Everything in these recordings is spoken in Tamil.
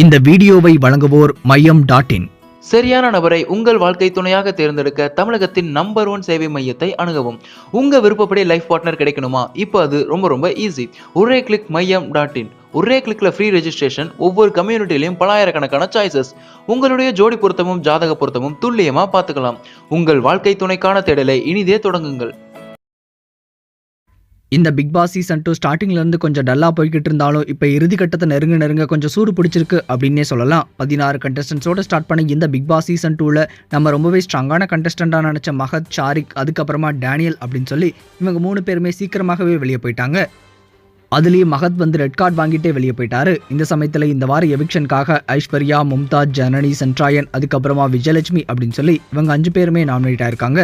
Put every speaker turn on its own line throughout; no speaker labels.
இந்த வீடியோவை வழங்குவோர் மையம் டாட் இன்.
சரியான நபரை உங்கள் வாழ்க்கை துணையாக தேர்ந்தெடுக்க தமிழகத்தின் நம்பர் ஒன் சேவை மையத்தை அணுகவும். உங்க விருப்பப்படி லைஃப் பார்ட்னர் கிடைக்கணுமா? இப்போ அது ரொம்ப ரொம்ப ஈஸி ஒரே கிளிக் மையம் டாட் இன். ஒரே கிளிக்ல ஃப்ரீ ரெஜிஸ்ட்ரேஷன் ஒவ்வொரு கம்யூனிட்டிலையும் பலாயிரக்கணக்கான சாய்ஸஸ் உங்களுடைய ஜோடி பொருத்தமும் ஜாதக பொருத்தமும் துல்லியமா பார்த்துக்கலாம். உங்கள் வாழ்க்கை துணைக்கான தேடலை இனிதே தொடங்குங்கள்.
இந்த பிக் பாஸ் சீசன் டூ ஸ்டார்டிங்லேருந்து கொஞ்சம் டல்லாக போய்கிட்டு இருந்தாலும் இப்போ இறுதி கட்டத்தை நெருங்க நெருங்க கொஞ்சம் சூடு பிடிச்சிருக்கு அப்படின்னே சொல்லலாம். பதினாறு கண்டஸ்டன்ஸோடு ஸ்டார்ட் பண்ண இந்த பிக் பாஸ் சீசன் டூவில் நம்ம ரொம்பவே ஸ்ட்ராங்கான கண்டஸ்டண்டாக நினச்ச மகத் ஷாரிக் அதுக்கப்புறமா டேனியல் அப்படின்னு சொல்லி இவங்க மூணு பேருமே சீக்கிரமாகவே வெளியே போயிட்டாங்க. அதுலேயும் மகத் வந்து ரெட் கார்டு வாங்கிட்டே வெளியே போயிட்டாரு. இந்த சமயத்தில் இந்த வார எவிக்ஷனுக்காக ஐஸ்வர்யா மும்தாஜ் ஜனனி சென்ட்ராயன் அதுக்கப்புறமா விஜயலட்சுமி அப்படின்னு சொல்லி இவங்க அஞ்சு பேருமே நாமினேட் ஆயிருக்காங்க.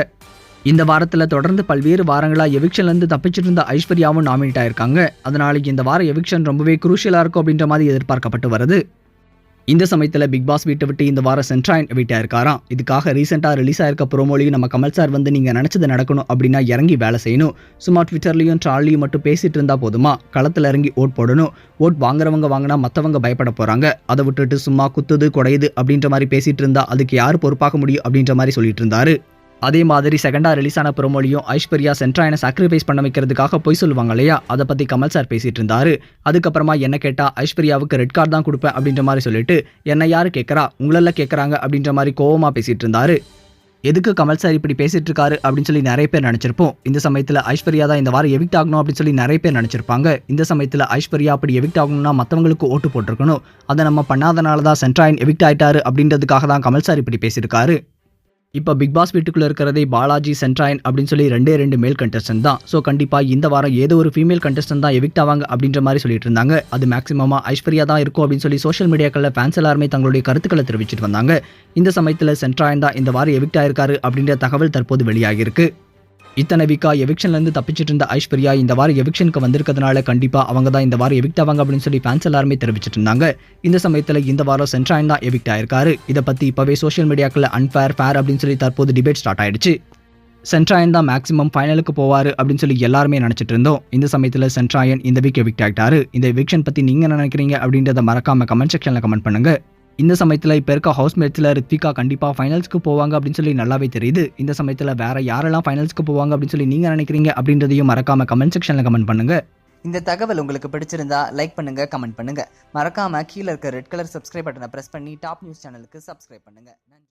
இந்த வாரத்தில் தொடர்ந்து பல்வேறு வாரங்களாக எவிக்ஷன்லேருந்து தப்பிச்சிட்டு இருந்த ஐஸ்வர்யாவும் நாமினேட் ஆயிருக்காங்க. அதனால இந்த வார எவிக்ஷன் ரொம்பவே குரூஷியலாக இருக்கும் அப்படின்ற மாதிரி எதிர்பார்க்கப்பட்டு வருது. இந்த சமயத்தில் பிக் பாஸ் வீட்டை விட்டு இந்த வாரம் சென்ட்ராயின் வீட்டாக இருக்காராம் இதுக்காக ரீசெண்டாக ரிலீஸ் ஆயிருக்க ப்ரோமோலையும் நம்ம கமல் சார் வந்து நீங்கள் நினச்சது நடக்கணும் அப்படின்னா இறங்கி வேலை செய்யணும். சும்மா ட்விட்டர்லையும் ட்ராலியும் மட்டும் பேசிகிட்டு இருந்தால் போதுமா? களத்தில் இறங்கி ஓட் போடணும். ஓட் வாங்குறவங்க வாங்கினா மற்றவங்க பயப்பட போகிறாங்க அதை விட்டுட்டு சும்மா குத்துது குடையுது அப்படின்ற மாதிரி பேசிகிட்டு இருந்தால் அதுக்கு யார் பொறுப்பாக முடியும் அப்படின்ற மாதிரி சொல்லிட்டு இருந்தாரு. அதே மாதிரி செகண்டாக ரிலீஸ் ஆன ப்ரோமோலையும் ஐஸ்வர்யா சென்ட்ராயனை சாக்ரிஃபைஸ் பண்ண வைக்கிறதுக்காக போய் சொல்லுவாங்க இல்லையா? அதை பற்றி கமல் சார் பேசிகிட்டு இருந்தாரு. அதுக்கப்புறமா என்ன கேட்டால் ஐஸ்வர்யாவுக்கு ரெட் கார்டு தான் கொடுப்பேன் அப்படின்ற மாதிரி சொல்லிட்டு என்ன யார் கேட்குறா? உங்களெல்லாம் கேட்குறாங்க அப்படின்ற மாதிரி கோவமாக பேசிகிட்டு இருந்தாரு. எதுக்கு கமல் சார் இப்படி பேசிட்டு இருக்காரு? அப்படின்னு சொல்லி நிறைய பேர் நினைச்சிருப்போம். இந்த சமயத்தில் ஐஸ்வர்யா தான் இந்த வாரம் எவிக்ட் ஆகணும் அப்படின்னு சொல்லி நிறைய பேர் நினைச்சிருப்பாங்க. இந்த சமயத்தில் ஐஸ்வர்யா அப்படி எவிக்ட் ஆகணும்னா மற்றவங்களுக்கு ஓட்டு போட்டிருக்கணும். அதை நம்ம பண்ணாதனால தான் சென்ட்ராயின் எவிக்ட் ஆயிட்டாரு அப்படின்றதுக்காக தான் கமல் சார் இப்படி பேசியிருக்காரு. இப்போ பிக் பாஸ் வீட்டுக்குள்ள இருக்கிறதே பாலாஜி சென்ட்ராயன் அப்படின்னு சொல்லி ரெண்டே ரெண்டு மேல் கண்டஸ்டன்ட் தான். ஸோ கண்டிப்பாக இந்த வாரம் ஏதோ ஒரு ஃபீமேல் கண்டஸ்டன்ட் தான் எவிக்ட் ஆவாங்க அப்படின்ற மாதிரி சொல்லிட்டு இருந்தாங்க. அது மேக்ஸிமமாக ஐஸ்வர்யா தான் இருக்கும் அப்படின்னு சொல்லி சோஷியல் மீடியாக்களில் ஃபேன்ஸ் எல்லாருமே தங்களுடைய கருத்துக்களை தெரிவிச்சிட்டு வந்தாங்க. இந்த சமயத்தில் சென்ட்ராயன் தான் இந்த வாரம் எவிக்ட் ஆயிருக்காரு அப்படின்ற தகவல் தற்போது வெளியாகியிருக்கு. இத்தனை வீக்கா எவிக்ஷன்லேருந்து தப்பிச்சிட்டு இருந்த ஐஸ்வர்யா இந்த வாரம் எவிக்ஷனுக்கு வந்திருக்கிறதுனால கண்டிப்பாக அவங்க தான் இந்த வாரம் எவிக்ட் ஆவாங்க அப்படின்னு சொல்லி ஃபேன்ஸ் எல்லாருமே தெரிவிச்சிட்டு இருந்தாங்க இந்த சமயத்தில் இந்த வாரம் சென்ட்ராயன் தான் எவிக்ட் ஆயிருக்காரு. இதை பற்றி இப்போவே சோஷியல் மீடியாக்களில் அன்ஃபேர் ஃபேர் அப்படின்னு சொல்லி தற்போது டிபேட் ஸ்டார்ட் ஆயிடுச்சு. சென்ட்ராயன் தான் மேக்ஸிமம் ஃபைனலுக்கு போவார் அப்படின்னு சொல்லி எல்லாருமே நினச்சிட்டு இருந்தோம். இந்த சமயத்தில் சென்ட்ராயன் இந்த வீக் எவிக்ட் ஆகிட்டாரு இந்த எவிக்ஷன் பற்றி நீங்கள் நினைக்கிறீங்க அப்படின்றத மறக்காம கமெண்ட் செக்ஷனில் கமெண்ட் பண்ணுங்க. இந்த சமயத்தில் இப்போ இருக்க ஹவுஸ் மேட்ஸில் ரித்விகா கண்டிப்பாக ஃபைனல்ஸ்க்கு போவாங்க அப்படின்னு சொல்லி நல்லாவே தெரியுது. இந்த சமயத்தில் வேற யாரெல்லாம் ஃபைனல்ஸ்க்கு போவாங்க அப்படின்னு சொல்லி நீங்கள் நினைக்கிறீங்க அப்படின்றதையும் மறக்காம கமெண்ட் செக்ஷனில் கமெண்ட் பண்ணுங்க.
இந்த தகவல் உங்களுக்கு பிடிச்சிருந்தா லைக் பண்ணுங்க கமெண்ட் பண்ணுங்க. மறக்காம கீழே இருக்க ரெட் கலர் சப்ஸ்கிரைப் பட்டனை பிரஸ் பண்ணி டாப் நியூஸ் சேனலுக்கு சப்ஸ்கிரைப் பண்ணுங்க. நன்றி.